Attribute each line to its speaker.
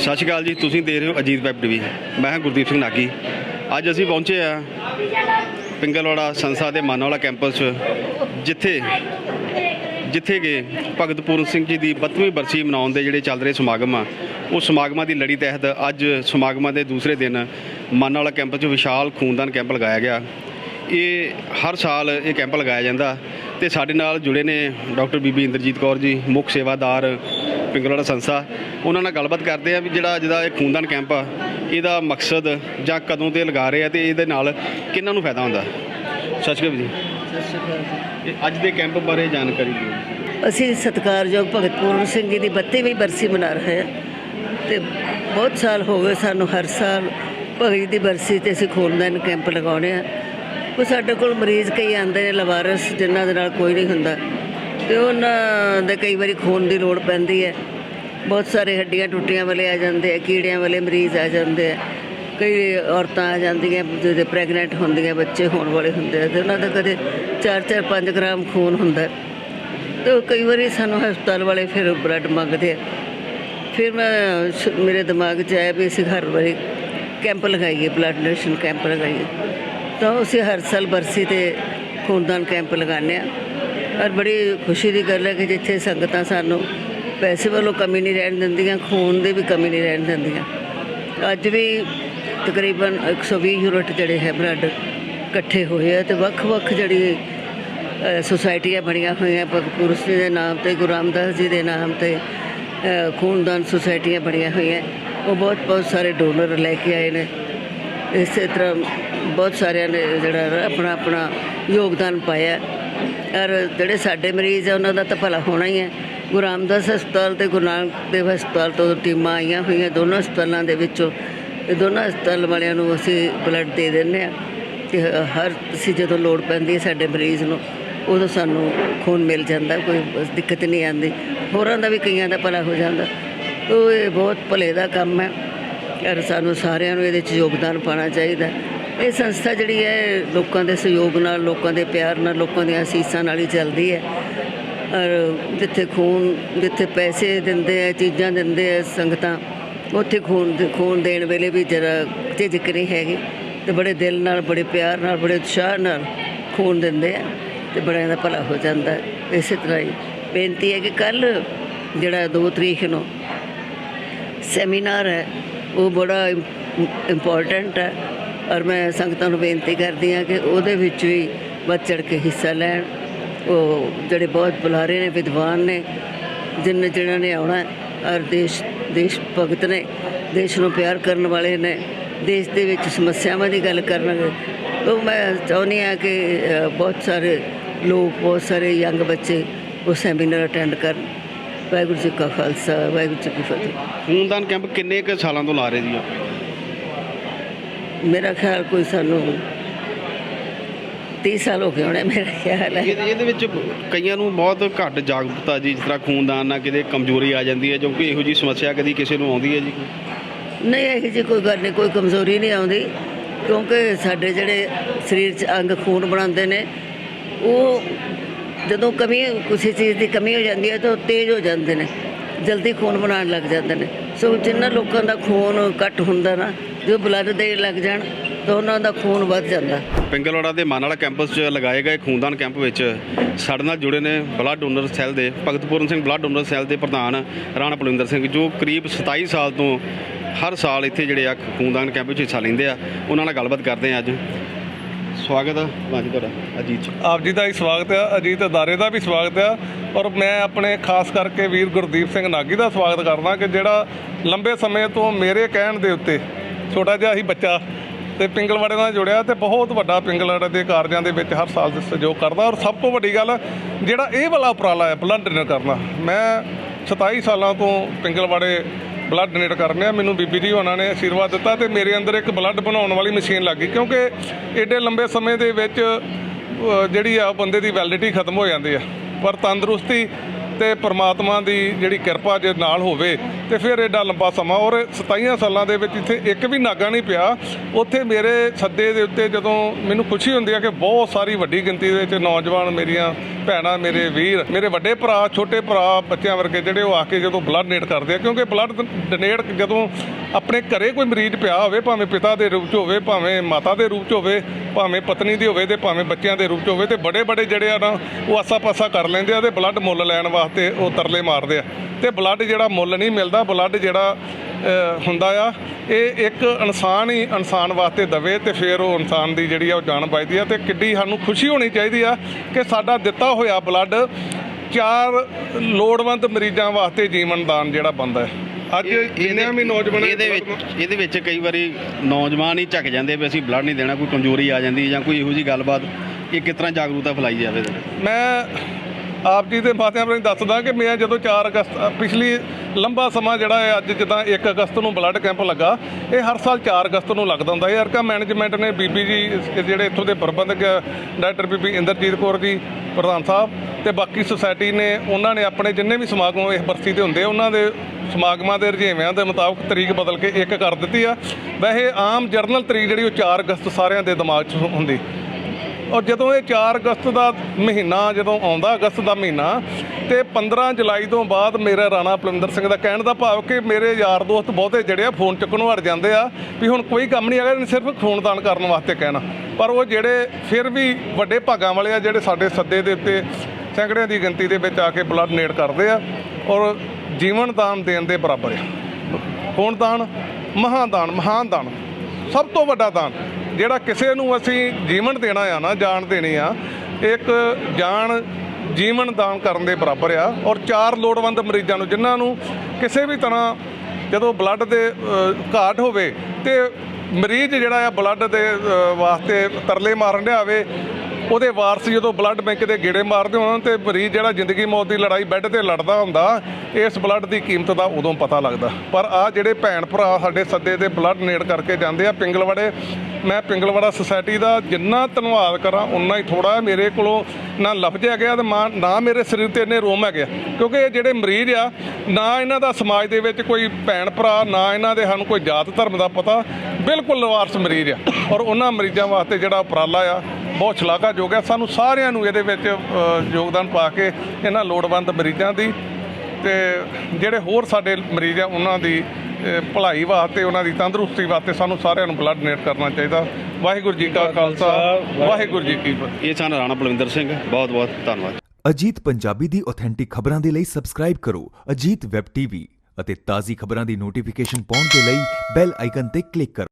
Speaker 1: ਸਤਿ ਸ਼੍ਰੀ ਅਕਾਲ ਜੀ, ਤੁਸੀਂ ਦੇਖ ਰਹੇ ਹੋ ਅਜੀਤ ਵੈਬ ਟੀਵੀ। ਮੈਂ ਹਾਂ ਗੁਰਦੀਪ ਸਿੰਘ ਨਾਗੀ। ਅੱਜ ਅਸੀਂ ਪਹੁੰਚੇ ਆ ਪਿੰਗਲਵਾੜਾ ਸੰਸਥਾ ਦੇ ਮਾਨਾਵਾਲਾ ਕੈਂਪਸ 'ਚ, ਜਿੱਥੇ ਜਿੱਥੇ ਕਿ ਭਗਤ ਪੂਰਨ ਸਿੰਘ ਜੀ ਦੀ 32ਵੀਂ ਬਰਸੀ ਮਨਾਉਣ ਦੇ ਜਿਹੜੇ ਚੱਲ ਰਹੇ ਸਮਾਗਮ ਆ ਉਹ ਸਮਾਗਮਾਂ ਦੀ ਲੜੀ ਤਹਿਤ ਅੱਜ ਸਮਾਗਮਾਂ ਦੇ ਦੂਸਰੇ ਦਿਨ ਮਾਨਾਵਾਲਾ ਕੈਂਪਸ 'ਚ ਵਿਸ਼ਾਲ ਖੂਨਦਾਨ ਕੈਂਪ ਲਗਾਇਆ ਗਿਆ। ਇਹ ਹਰ ਸਾਲ ਇਹ ਕੈਂਪ ਲਗਾਇਆ ਜਾਂਦਾ ਤੇ ਸਾਡੇ ਨਾਲ ਜੁੜੇ ਨੇ ਡਾਕਟਰ ਬੀਬੀ ਇੰਦਰਜੀਤ ਕੌਰ ਜੀ ਮੁੱਖ ਸੇਵਾਦਾਰ ਪਿੰਗਲਵਾੜਾ ਸੰਸਥਾ ਉਹਨਾਂ ਨਾਲ ਗੱਲਬਾਤ ਕਰਦੇ ਆ ਵੀ ਜਿਹੜਾ ਜਿਹਦਾ ਇਹ ਖੂਨਦਾਨ ਕੈਂਪ ਆ ਇਹਦਾ ਮਕਸਦ ਜਾਂ ਕਦੋਂ ਤੇ ਲਗਾ ਰਹੇ ਆ ਤੇ ਇਹਦੇ ਨਾਲ ਕਿਹਨਾਂ ਨੂੰ ਫਾਇਦਾ ਹੁੰਦਾ? ਸਤਿ ਸ਼੍ਰੀ ਅਕਾਲ ਜੀ।
Speaker 2: ਸਤਿ ਸ਼੍ਰੀ ਅਕਾਲ ਜੀ।
Speaker 1: ਇਹ ਅੱਜ ਦੇ ਕੈਂਪ ਬਾਰੇ ਜਾਣਕਾਰੀ ਦਿਓ।
Speaker 2: ਅਸੀਂ ਸਤਿਕਾਰਯੋਗ ਭਗਤ ਪੂਰਨ ਸਿੰਘ ਜੀ ਦੀ 32ਵੀਂ ਬਰਸੀ ਮਨਾ ਰਹੇ ਹਾਂ ਤੇ ਬਹੁਤ ਸਾਲ ਹੋ ਗਏ ਸਾਨੂੰ ਹਰ ਸਾਲ ਭਗਤ ਦੀ ਬਰਸੀ ਤੇ ਅਸੀਂ ਖੂਨਦਾਨ ਕੈਂਪ ਲਗਾਉਣੇ ਆ। ਉਹ ਸਾਡੇ ਕੋਲ ਮਰੀਜ਼ ਕਈ ਆਉਂਦੇ ਨੇ ਲਵਾਰਸ, ਜਿਨ੍ਹਾਂ ਦੇ ਨਾਲ ਕੋਈ ਨਹੀਂ ਹੁੰਦਾ। ਤੇ ਉਹਨਾਂ ਦੇ ਕਈ ਵਾਰੀ ਖੂਨ ਦੀ ਲੋੜ ਪੈਂਦੀ ਹੈ। ਬਹੁਤ ਸਾਰੇ ਹੱਡੀਆਂ ਟੁੱਟੀਆਂ ਵਾਲੇ ਆ ਜਾਂਦੇ ਆ, ਕੀੜਿਆਂ ਵਾਲੇ ਮਰੀਜ਼ ਆ ਜਾਂਦੇ ਆ। ਕਈ ਔਰਤਾਂ ਆ ਜਾਂਦੀਆਂ ਜਿਹੜੇ ਪ੍ਰੈਗਨੈਂਟ ਹੁੰਦੀਆਂ, ਬੱਚੇ ਹੋਣ ਵਾਲੇ ਹੁੰਦੇ ਆ, ਤੇ ਉਹਨਾਂ ਦਾ ਕਦੇ 4-4 5 ਗ੍ਰਾਮ ਖੂਨ ਹੁੰਦਾ। ਹੈ। ਤੇ ਉਹ ਕਈ ਵਾਰੀ ਸਾਨੂੰ ਹਸਪਤਾਲ ਵਾਲੇ ਫਿਰ ਬਲੱਡ ਮੰਗਦੇ ਆ। ਫਿਰ ਮੈਂ ਮੇਰੇ ਦਿਮਾਗ 'ਚ ਆਇਆ ਵੀ ਅਸੀਂ ਹਰ ਵਾਰੀ ਕੈਂਪ ਲਗਾਈਏ, ਬਲੱਡ ਡੋਨੇਸ਼ਨ ਕੈਂਪ ਲਗਾਈਏ। ਤਾਂ ਅਸੀਂ ਹਰ ਸਾਲ ਬਰਸੀ ਤੇ ਖੂਨਦਾਨ ਕੈਂਪ ਲਗਾਉਂਦੇ ਆ ਔਰ ਬੜੀ ਖੁਸ਼ੀ ਦੀ ਗੱਲ ਹੈ ਕਿ ਜਿੱਥੇ ਸੰਗਤਾਂ ਸਾਨੂੰ ਪੈਸੇ ਵੱਲੋਂ ਕਮੀ ਨਹੀਂ ਰਹਿਣ ਦਿੰਦੀਆਂ, ਖੂਨ ਦੀ ਵੀ ਕਮੀ ਨਹੀਂ ਰਹਿਣ ਦਿੰਦੀਆਂ। ਅੱਜ ਵੀ ਤਕਰੀਬਨ 120 ਯੂਨਿਟ ਜਿਹੜੇ ਹੈ ਬਲੱਡ ਇਕੱਠੇ ਹੋਏ ਆ ਤੇ ਵੱਖ-ਵੱਖ ਜਿਹੜੀ ਸੁਸਾਇਟੀਆਂ ਬਣੀਆਂ ਹੋਈਆਂ ਭਗਤਪੁਰ ਜੀ ਦੇ ਨਾਮ ਤੇ, ਗੁਰੂ ਰਾਮਦਾਸ ਜੀ ਦੇ ਨਾਮ ਤੇ ਖੂਨਦਾਨ ਸੁਸਾਇਟੀਆਂ ਬਣੀਆਂ ਹੋਈਆਂ। ਉਹ ਬਹੁਤ ਬਹੁਤ ਸਾਰੇ ਡੋਨਰ ਲੈ ਕੇ ਆਏ ਨੇ। ਇਸੇ ਤਰ੍ਹਾਂ ਬਹੁਤ ਸਾਰਿਆਂ ਨੇ ਜਿਹੜਾ ਆਪਣਾ ਆਪਣਾ ਯੋਗਦਾਨ ਪਾਇਆ। ਔਰ ਜਿਹੜੇ ਸਾਡੇ ਮਰੀਜ਼ ਆ, ਉਹਨਾਂ ਦਾ ਤਾਂ ਭਲਾ ਹੋਣਾ ਹੀ ਹੈ। ਗੁਰੂ ਰਾਮਦਾਸ ਹਸਪਤਾਲ ਤੇ ਗੁਰੂ ਨਾਨਕ ਦੇਵ ਹਸਪਤਾਲ ਤੋਂ ਟੀਮਾਂ ਆਈਆਂ ਹੋਈਆਂ ਦੋਨੋਂ ਹਸਪਤਾਲਾਂ ਦੇ ਵਿੱਚੋਂ। ਇਹ ਦੋਨਾਂ ਹਸਪਤਾਲ ਵਾਲਿਆਂ ਨੂੰ ਅਸੀਂ ਬਲੱਡ ਦੇ ਦਿੰਦੇ ਆ ਕਿ ਹਰ ਅਸੀਂ ਜਦੋਂ ਲੋੜ ਪੈਂਦੀ ਹੈ ਸਾਡੇ ਮਰੀਜ਼ ਨੂੰ, ਉਦੋਂ ਸਾਨੂੰ ਖੂਨ ਮਿਲ ਜਾਂਦਾ, ਕੋਈ ਦਿੱਕਤ ਨਹੀਂ ਆਉਂਦੀ। ਹੋਰਾਂ ਦਾ ਵੀ ਕਈਆਂ ਦਾ ਭਲਾ ਹੋ ਜਾਂਦਾ। ਉਹ ਇਹ ਬਹੁਤ ਭਲੇ ਦਾ ਕੰਮ ਹੈ। ਔਰ ਸਾਨੂੰ ਸਾਰਿਆਂ ਨੂੰ ਇਹਦੇ 'ਚ ਯੋਗਦਾਨ ਪਾਉਣਾ ਚਾਹੀਦਾ। ਇਹ ਸੰਸਥਾ ਜਿਹੜੀ ਹੈ ਲੋਕਾਂ ਦੇ ਸਹਿਯੋਗ ਨਾਲ, ਲੋਕਾਂ ਦੇ ਪਿਆਰ ਨਾਲ, ਲੋਕਾਂ ਦੀਆਂ ਅਸੀਸਾਂ ਨਾਲ ਹੀ ਚੱਲਦੀ ਹੈ। ਔਰ ਜਿੱਥੇ ਖੂਨ, ਜਿੱਥੇ ਪੈਸੇ ਦਿੰਦੇ ਆ, ਚੀਜ਼ਾਂ ਦਿੰਦੇ ਆ ਸੰਗਤਾਂ, ਉੱਥੇ ਖੂਨ ਦੇ- ਖੂਨ ਦੇਣ ਵੇਲੇ ਵੀ ਜਰਾ ਝਿਜਕ ਨਹੀਂ ਹੈਗੀ ਤੇ ਬੜੇ ਦਿਲ ਨਾਲ, ਬੜੇ ਪਿਆਰ ਨਾਲ, ਬੜੇ ਉਤਸ਼ਾਹ ਨਾਲ ਖੂਨ ਦਿੰਦੇ ਆ ਤੇ ਬੜਿਆਂ ਦਾ ਭਲਾ ਹੋ ਜਾਂਦਾ ਇਸੇ ਤਰ੍ਹਾਂ ਹੀ ਬੇਨਤੀ ਹੈ ਕਿ ਕੱਲ ਜਿਹੜਾ 2 ਤਰੀਕ ਨੂੰ ਸੈਮੀਨਾਰ ਹੈ, ਉਹ ਬੜਾ ਇੰਪੋਰਟੈਂਟ ਹੈ। ਔਰ ਮੈਂ ਸੰਗਤਾਂ ਨੂੰ ਬੇਨਤੀ ਕਰਦੀ ਹਾਂ ਕਿ ਉਹਦੇ ਵਿੱਚ ਵੀ ਵੱਧ ਚੜ ਕੇ ਹਿੱਸਾ ਲੈਣ। ਉਹ ਜਿਹੜੇ ਬਹੁਤ ਬੁਲਾਰੇ ਨੇ, ਵਿਦਵਾਨ ਨੇ ਜਿਨ੍ਹਾਂ ਜਿਨ੍ਹਾਂ ਨੇ ਆਉਣਾ ਔਰ ਦੇਸ਼ ਦੇਸ਼ ਭਗਤ ਨੇ, ਦੇਸ਼ ਨੂੰ ਪਿਆਰ ਕਰਨ ਵਾਲੇ ਨੇ, ਦੇਸ਼ ਦੇ ਵਿੱਚ ਸਮੱਸਿਆਵਾਂ ਦੀ ਗੱਲ ਕਰਨਗੇ। ਉਹ ਮੈਂ ਚਾਹੁੰਦੀ ਹਾਂ ਕਿ ਬਹੁਤ ਸਾਰੇ ਲੋਕ, ਬਹੁਤ ਸਾਰੇ ਯੰਗ ਬੱਚੇ ਉਹ ਸੈਮੀਨਾਰ ਅਟੈਂਡ ਕਰਨ। ਵਾਹਿਗੁਰੂ ਜੀ ਕਾ ਖਾਲਸਾ, ਵਾਹਿਗੁਰੂ ਜੀ ਕੀ ਫਤਿਹ।
Speaker 1: ਖੂਨਦਾਨ ਕੈਂਪ ਕਿੰਨੇ ਕੁ ਸਾਲਾਂ ਤੋਂ ਲਾ ਰਹੇ ਜੀ
Speaker 2: ਮੇਰਾ ਖਿਆਲ ਕੋਈ ਸਾਨੂੰ 30 ਸਾਲ ਹੋ ਗਏ ਹੋਣੇ ਮੇਰਾ ਖਿਆਲ ਹੈ।
Speaker 1: ਇਹ- ਇਹਦੇ ਵਿੱਚ ਕਈਆਂ ਨੂੰ ਬਹੁਤ ਘੱਟ ਜਾਗਰੂਕਤਾ ਜੀ ਜਿਸ ਤਰ੍ਹਾਂ ਖੂਨਦਾਨ ਨਾਲ ਕਿਤੇ ਕਮਜ਼ੋਰੀ ਆ ਜਾਂਦੀ ਹੈ ਜੋ ਕਿ ਇਹੋ ਜੀ ਸਮੱਸਿਆ ਕਦੀ ਕਿਸੇ ਨੂੰ ਆਉਂਦੀ ਹੈ ਜੀ?
Speaker 2: ਨਹੀਂ ਇਹ ਜੀ ਕੋਈ ਗੱਲ ਨਹੀਂ ਕੋਈ ਕਮਜ਼ੋਰੀ ਨਹੀਂ ਆਉਂਦੀ ਕਿਉਂਕਿ ਸਾਡੇ ਜਿਹੜੇ ਸਰੀਰ 'ਚ ਅੰਗ ਖੂਨ ਬਣਾਉਂਦੇ ਨੇ ਉਹ ਜਦੋਂ ਕਮੀ ਕਿਸੇ ਚੀਜ਼ ਦੀ ਕਮੀ ਹੋ ਜਾਂਦੀ ਹੈ ਤਾਂ ਤੇਜ਼ ਹੋ ਜਾਂਦੇ ਨੇ ਜਲਦੀ ਖੂਨ ਬਣਾਉਣ ਲੱਗ ਜਾਂਦੇ ਨੇ। ਸੋ ਜਿਨ੍ਹਾਂ ਲੋਕਾਂ ਦਾ ਖੂਨ ਘੱਟ ਹੁੰਦਾ ਨਾ ਜੋ ਬਲੱਡ ਦੇਣ ਲੱਗ ਜਾਣ ਤਾਂ ਉਹਨਾਂ ਦਾ ਖੂਨ ਵੱਧ ਜਾਂਦਾ।
Speaker 1: ਪਿੰਗਲਵਾੜਾ ਦੇ ਮਾਨਾਲਾ ਕੈਂਪਸ 'ਚ ਲਗਾਏ ਗਏ ਖੂਨਦਾਨ ਕੈਂਪ ਵਿੱਚ ਸਾਡੇ ਨਾਲ ਜੁੜੇ ਨੇ ਬਲੱਡ ਡੋਨਰ ਸੈੱਲ ਦੇ Bhagatpuran Singh blood donor cell ਦੇ ਪ੍ਰਧਾਨ ਰਾਣਾ ਪਲਵਿੰਦਰ ਸਿੰਘ ਜੋ ਕਰੀਬ 27 ਸਾਲ ਤੋਂ ਹਰ ਸਾਲ ਇੱਥੇ ਜਿਹੜੇ ਆ ਖੂਨਦਾਨ ਕੈਂਪ ਵਿੱਚ ਹਿੱਸਾ ਲੈਂਦੇ ਆ। ਉਹਨਾਂ ਨਾਲ ਗੱਲਬਾਤ ਕਰਦੇ ਆ ਅੱਜ। ਸਵਾਗਤ ਆ ਭਾਜੀ ਤੁਹਾਡਾ ਅਜੀਤ
Speaker 3: ਆਪ ਜੀ ਦਾ ਹੀ ਸਵਾਗਤ ਹੈ ਅਜੀਤ ਅਦਾਰੇ ਦਾ ਵੀ ਸਵਾਗਤ ਹੈ ਔਰ ਮੈਂ ਆਪਣੇ ਖਾਸ ਕਰਕੇ ਵੀਰ ਗੁਰਦੀਪ ਸਿੰਘ ਨਾਗੀ ਦਾ ਸਵਾਗਤ ਕਰਦਾ ਕਿ ਜਿਹੜਾ ਲੰਬੇ ਸਮੇਂ ਤੋਂ ਮੇਰੇ ਕਹਿਣ ਦੇ ਉੱਤੇ ਛੋਟਾ ਜਿਹਾ ਹੀ ਬੱਚਾ ਤੇ ਪਿੰਗਲਵਾੜੇ ਨਾਲ ਜੁੜਿਆ ਤੇ ਬਹੁਤ ਵੱਡਾ ਪਿੰਗਲਵਾੜੇ ਦੇ ਕਾਰਜਾਂ ਦੇ ਵਿੱਚ ਹਰ ਸਾਲ ਦੇ ਸਹਿਯੋਗ ਕਰਦਾ ਔਰ ਸਭ ਤੋਂ ਵੱਡੀ ਗੱਲ ਜਿਹੜਾ ਇਹ ਵਾਲਾ ਉਪਰਾਲਾ ਹੈ ਬਲੱਡ ਡੋਨੇਟ ਕਰਨਾ। ਮੈਂ 27 ਸਾਲਾਂ ਤੋਂ ਪਿੰਗਲਵਾੜੇ ਬਲੱਡ ਡੋਨੇਟ ਕਰਨੇ ਆ ਮੈਨੂੰ ਬੀਬੀ ਜੀ ਉਹਨਾਂ ਨੇ ਆਸ਼ੀਰਵਾਦ ਦਿੱਤਾ ਤੇ ਮੇਰੇ ਅੰਦਰ ਇੱਕ ਬਲੱਡ ਬਣਾਉਣ ਵਾਲੀ ਮਸ਼ੀਨ ਲੱਗ ਗਈ ਕਿਉਂਕਿ ਏਡੇ ਲੰਬੇ ਸਮੇਂ ਦੇ ਵਿੱਚ ਜਿਹੜੀ ਆ ਬੰਦੇ ਦੀ ਵੈਲਿਡਿਟੀ ਖਤਮ ਹੋ ਜਾਂਦੀ ਆ, ਪਰ ਤੰਦਰੁਸਤੀ ਤੇ ਪ੍ਰਮਾਤਮਾ ਦੀ ਜਿਹੜੀ ਕਿਰਪਾ ਜੇ ਨਾਲ ਹੋਵੇ ਤੇ ਫਿਰ ਐਡਾ ਲੰਬਾ ਸਮਾਂ, ਔਰ 27 ਸਾਲਾਂ ਦੇ ਵਿੱਚ ਇੱਥੇ ਇੱਕ ਵੀ ਨਾਗਾ ਨਹੀਂ ਪਿਆ। ਉੱਥੇ ਮੇਰੇ ਸੱਦੇ ਦੇ ਉੱਤੇ ਜਦੋਂ ਮੈਨੂੰ ਖੁਸ਼ੀ ਹੁੰਦੀ ਹੈ ਕਿ ਬਹੁਤ ਸਾਰੀ ਵੱਡੀ ਗਿਣਤੀ ਦੇ ਵਿੱਚ ਨੌਜਵਾਨ ਮੇਰੀਆਂ ਭੈਣਾਂ, ਮੇਰੇ ਵੀਰ, ਮੇਰੇ ਵੱਡੇ ਭਰਾ, ਛੋਟੇ ਭਰਾ, ਬੱਚਿਆਂ ਵਰਗੇ ਜਿਹੜੇ ਉਹ ਆ ਕੇ ਜਦੋਂ ਬਲੱਡ ਡੋਨੇਟ ਕਰਦੇ ਆ, ਕਿਉਂਕਿ ਬਲੱਡ ਡੋਨੇਟ ਜਦੋਂ ਆਪਣੇ ਘਰੇ ਕੋਈ ਮਰੀਜ਼ ਪਿਆ ਹੋਵੇ, ਭਾਵੇਂ ਪਿਤਾ ਦੇ ਰੂਪ 'ਚ ਹੋਵੇ, ਭਾਵੇਂ ਮਾਤਾ ਦੇ ਰੂਪ 'ਚ ਹੋਵੇ, ਭਾਵੇਂ ਪਤਨੀ ਦੀ ਹੋਵੇ ਤੇ ਭਾਵੇਂ ਬੱਚਿਆਂ ਦੇ ਰੂਪ 'ਚ ਹੋਵੇ, ਤੇ ਬੜੇ ਬੜੇ ਜਿਹੜੇ ਆ ਨਾ, ਉਹ ਆਸਾ-ਪਾਸਾ ਕਰ ਲੈਂਦੇ ਆ ਤੇ ਬਲੱਡ ਮੁੱਲ ਲੈਣ ਵਾਸਤੇ ਉਹ ਤਰਲੇ ਮਾਰਦੇ ਆ। ਤੇ ਬਲੱਡ ਜਿਹੜਾ ਮੁੱਲ ਨਹੀਂ ਮਿਲਦਾ ਬਲੱਡ ਜਿਹੜਾ ਹੁੰਦਾ ਆ ਇਹ ਇੱਕ ਇਨਸਾਨ ਹੀ ਇਨਸਾਨ ਵਾਸਤੇ ਦਵੇ ਤੇ ਫਿਰ ਉਹ ਇਨਸਾਨ ਦੀ ਜਿਹੜੀ ਆ ਉਹ ਜਾਨ ਬਚਦੀ ਆ ਤੇ ਕਿੱਡੀ ਸਾਨੂੰ ਖੁਸ਼ੀ ਹੋਣੀ ਚਾਹੀਦੀ ਆ ਕਿ ਸਾਡਾ ਦਿੱਤਾ ਹੋਇਆ ਬਲੱਡ ਚਾਰ ਲੋੜਵੰਦ ਮਰੀਜ਼ਾਂ ਵਾਸਤੇ ਜੀਵਨ ਦਾਨ ਜਿਹੜਾ ਬੰਦਾ ਹੈ। ਅੱਜ ਜਿੰਨਿਆਂ ਵੀ ਨੌਜਵਾਨ
Speaker 1: ਇਹਦੇ ਵਿੱਚ ਇਹਦੇ ਵਿੱਚ ਕਈ ਵਾਰੀ ਨੌਜਵਾਨ ਹੀ ਝੱਕ ਜਾਂਦੇ ਵੀ ਅਸੀਂ ਬਲੱਡ ਨਹੀਂ ਦੇਣਾ ਕੋਈ ਕਮਜ਼ੋਰੀ ਆ ਜਾਂਦੀ ਜਾਂ ਕੋਈ ਇਹੋ ਜੀ ਗੱਲਬਾਤ ਇਹ ਕਿਸ ਤਰ੍ਹਾਂ ਜਾਗਰੂਕਤਾ ਫੈਲਾਈ ਜਾਵੇ
Speaker 3: ਮੈਂ ਆਪ ਜੀ ਦੇ ਮਾਧਿਅਮ ਰਾਹੀਂ ਦੱਸਦਾ ਕਿ ਮੈਂ ਜਦੋਂ 4 ਅਗਸਤ ਪਿਛਲੀ ਲੰਬਾ ਸਮਾਂ ਜਿਹੜਾ ਹੈ ਅੱਜ ਜਿੱਦਾਂ 1 ਅਗਸਤ ਨੂੰ ਬਲੱਡ ਕੈਂਪ ਲੱਗਾ, ਇਹ ਹਰ ਸਾਲ 4 ਅਗਸਤ ਨੂੰ ਲੱਗਦਾ ਹੁੰਦਾ ਹੈ। ਅਰਕਾ ਮੈਨੇਜਮੈਂਟ ਨੇ ਬੀਬੀ ਜੀ ਜਿਹੜੇ ਇੱਥੋਂ ਦੇ ਪ੍ਰਬੰਧਕ ਡਾਕਟਰ ਬੀਬੀ ਇੰਦਰਜੀਤ ਕੌਰ ਜੀ, ਪ੍ਰਧਾਨ ਸਾਹਿਬ ਤੇ ਬਾਕੀ ਸੁਸਾਇਟੀ ਨੇ, ਉਹਨਾਂ ਨੇ ਆਪਣੇ ਜਿੰਨੇ ਵੀ ਸਮਾਗਮ ਇਸ ਬਰਸੀ ਦੇ ਹੁੰਦੇ, ਉਹਨਾਂ ਦੇ ਸਮਾਗਮਾਂ ਦੇ ਰੁਝੇਵਿਆਂ ਦੇ ਮੁਤਾਬਕ ਤਰੀਕ ਬਦਲ ਕੇ ਇੱਕ ਕਰ ਦਿੱਤੀ ਆ। ਵੈਸੇ ਆਮ ਜਰਨਲ ਤਰੀਕ ਜਿਹੜੀ ਉਹ 4 ਅਗਸਤ ਸਾਰਿਆਂ ਦੇ ਦਿਮਾਗ 'ਚ ਹੁੰਦੀ। ਔਰ ਜਦੋਂ ਇਹ 4 ਅਗਸਤ ਦਾ ਮਹੀਨਾ, ਜਦੋਂ ਆਉਂਦਾ ਅਗਸਤ ਦਾ ਮਹੀਨਾ, ਤੇ 15 ਜੁਲਾਈ ਤੋਂ ਬਾਅਦ ਮੇਰਾ ਰਾਣਾ ਪਲਵਿੰਦਰ ਸਿੰਘ ਦਾ ਕਹਿਣ ਦਾ ਭਾਵ ਕਿ ਮੇਰੇ ਯਾਰ ਦੋਸਤ ਬਹੁਤੇ ਜਿਹੜੇ ਆ, ਫੋਨ ਚੁੱਕਣੋਂ ਹਟ ਜਾਂਦੇ ਆ, ਵੀ ਹੁਣ ਕੋਈ ਕੰਮ ਨਹੀਂ ਹੈਗਾ, ਇਹਨੇ ਸਿਰਫ ਖੂਨਦਾਨ ਕਰਨ ਵਾਸਤੇ ਕਹਿਣਾ। ਪਰ ਉਹ ਜਿਹੜੇ ਫਿਰ ਵੀ ਵੱਡੇ ਭਾਗਾਂ ਵਾਲੇ ਆ, ਜਿਹੜੇ ਸਾਡੇ ਸੱਦੇ ਦੇ ਉੱਤੇ ਸੈਂਕੜਿਆਂ ਦੀ ਗਿਣਤੀ ਦੇ ਵਿੱਚ ਆ ਕੇ ਬਲੱਡ ਡੋਨੇਟ ਕਰਦੇ ਆ, ਔਰ ਜੀਵਨ ਦਾਨ ਦੇਣ ਦੇ ਬਰਾਬਰ ਆ। ਖੂਨਦਾਨ ਮਹਾਦਾਨ ਮਹਾਨ ਦਾਨ, ਸਭ ਤੋਂ ਵੱਡਾ ਦਾਨ। ਜਿਹੜਾ ਕਿਸੇ ਨੂੰ ਅਸੀਂ ਜੀਵਨ ਦੇਣਾ ਆ ਨਾ ਜਾਨ ਦੇਣੀ ਆ, ਇੱਕ ਜਾਨ ਜੀਵਨ ਦਾਨ ਕਰਨ ਦੇ ਬਰਾਬਰ ਆ ਔਰ ਚਾਰ ਲੋੜਵੰਦ ਮਰੀਜ਼ਾਂ ਨੂੰ, ਜਿਨ੍ਹਾਂ ਨੂੰ ਕਿਸੇ ਵੀ ਤਰ੍ਹਾਂ ਜਦੋਂ ਬਲੱਡ ਦੇ ਘਾਟ ਹੋਵੇ ਤੇ ਮਰੀਜ਼ ਜਿਹੜਾ ਆ ਬਲੱਡ ਦੇ ਵਾਸਤੇ ਤਰਲੇ ਮਾਰਨ ਡਿਆ ਹੋਵੇ ਉਹਦੇ ਵਾਰਸ ਜਦੋਂ ਬਲੱਡ ਬੈਂਕ ਦੇ ਗੇੜੇ ਮਾਰਦੇ ਹੋਣ ਤੇ ਮਰੀਜ਼ ਜਿਹੜਾ ਜ਼ਿੰਦਗੀ ਮੌਤ ਦੀ ਲੜਾਈ ਬੈੱਡ ਤੇ ਲੜਦਾ ਹੁੰਦਾ, ਇਸ ਬਲੱਡ ਦੀ ਕੀਮਤ ਦਾ ਉਦੋਂ ਪਤਾ ਲੱਗਦਾ ਪਰ ਆ ਜਿਹੜੇ ਭੈਣ ਭਰਾ ਸਾਡੇ ਸੱਦੇ ਦੇ ਬਲੱਡ ਨੇੜ ਕਰਕੇ ਜਾਂਦੇ ਆ, ਪਿੰਗਲਵਾੜੇ, ਮੈਂ ਪਿੰਗਲਵਾੜਾ ਸੁਸਾਇਟੀ ਦਾ ਜਿੰਨਾ ਧੰਨਵਾਦ ਕਰਾਂ ਉਨਾ ਹੀ ਥੋੜਾ ਹੈ ਮੇਰੇ ਕੋਲੋਂ ਨਾ ਲਫ਼ਜ਼ ਹੈਗੇ ਆ ਤੇ ਮਾਂ- ਨਾ ਮੇਰੇ ਸਰੀਰ ਤੇ ਇੰਨੇ ਰੋਮ ਹੈਗੇ ਆ। ਕਿਉਂਕਿ ਇਹ ਜਿਹੜੇ ਮਰੀਜ਼ ਆ, ਨਾ ਇਹਨਾਂ ਦਾ ਸਮਾਜ ਦੇ ਵਿੱਚ ਕੋਈ ਭੈਣ ਭਰਾ, ਨਾ ਇਹਨਾਂ ਦੇ ਸਾਨੂੰ ਕੋਈ ਜਾਤ ਧਰਮ ਦਾ ਪਤਾ, ਬਿਲਕੁਲ ਲਵਾਰਸ ਮਰੀਜ਼ ਆ ਔਰ ਉਹਨਾਂ ਮਰੀਜ਼ਾਂ ਵਾਸਤੇ ਜਿਹੜਾ ਉਪਰਾਲਾ ਆ ਬਹੁਤ ਸ਼ਲਾਘਾਯੋਗ ਹੈ। ਸਾਨੂੰ ਸਾਰਿਆਂ ਨੂੰ ਇਹਦੇ ਵਿੱਚ ਯੋਗਦਾਨ ਪਾ ਕੇ ਇਹਨਾਂ ਲੋੜਵੰਦ ਮਰੀਜ਼ਾਂ ਦੀ ਤੇ ਜਿਹੜੇ ਹੋਰ ਸਾਡੇ ਮਰੀਜ਼ ਆ ਉਹਨਾਂ ਦੀ ਭਲਾਈ ਵਾਸਤੇ ਉਹਨਾਂ ਦੀ ਤੰਦਰੁਸਤੀ ਵਾਸਤੇ ਸਾਨੂੰ ਸਾਰਿਆਂ ਨੂੰ ਬਲੱਡ ਡੋਨੇਟ ਕਰਨਾ ਚਾਹੀਦਾ। ਵਾਹਿਗੁਰੂ ਜੀ ਕਾ ਖਾਲਸਾ ਵਾਹਿਗੁਰੂ ਜੀ ਕੀ ਫਤਿਹ।
Speaker 1: ਇਹ ਸਨ ਰਾਣਾ ਬਲਵਿੰਦਰ ਸਿੰਘ। ਬਹੁਤ ਬਹੁਤ ਧੰਨਵਾਦ।
Speaker 4: ਅਜੀਤ ਪੰਜਾਬੀ ਦੀ ਆਥੈਂਟਿਕ ਖਬਰਾਂ ਦੇ ਲਈ ਸਬਸਕ੍ਰਾਈਬ ਕਰੋ। ਅਜੀਤ ਵੈਬ ਟੀਵੀ ਅਤੇ ਤਾਜ਼ੀ ਖਬਰਾਂ ਦੀ ਨੋਟੀਫਿਕੇਸ਼ਨ ਪਾਉਣ ਦੇ ਲਈ ਬੈਲ ਆਈਕਨ ਤੇ ਕਲਿੱਕ ਕਰੋ।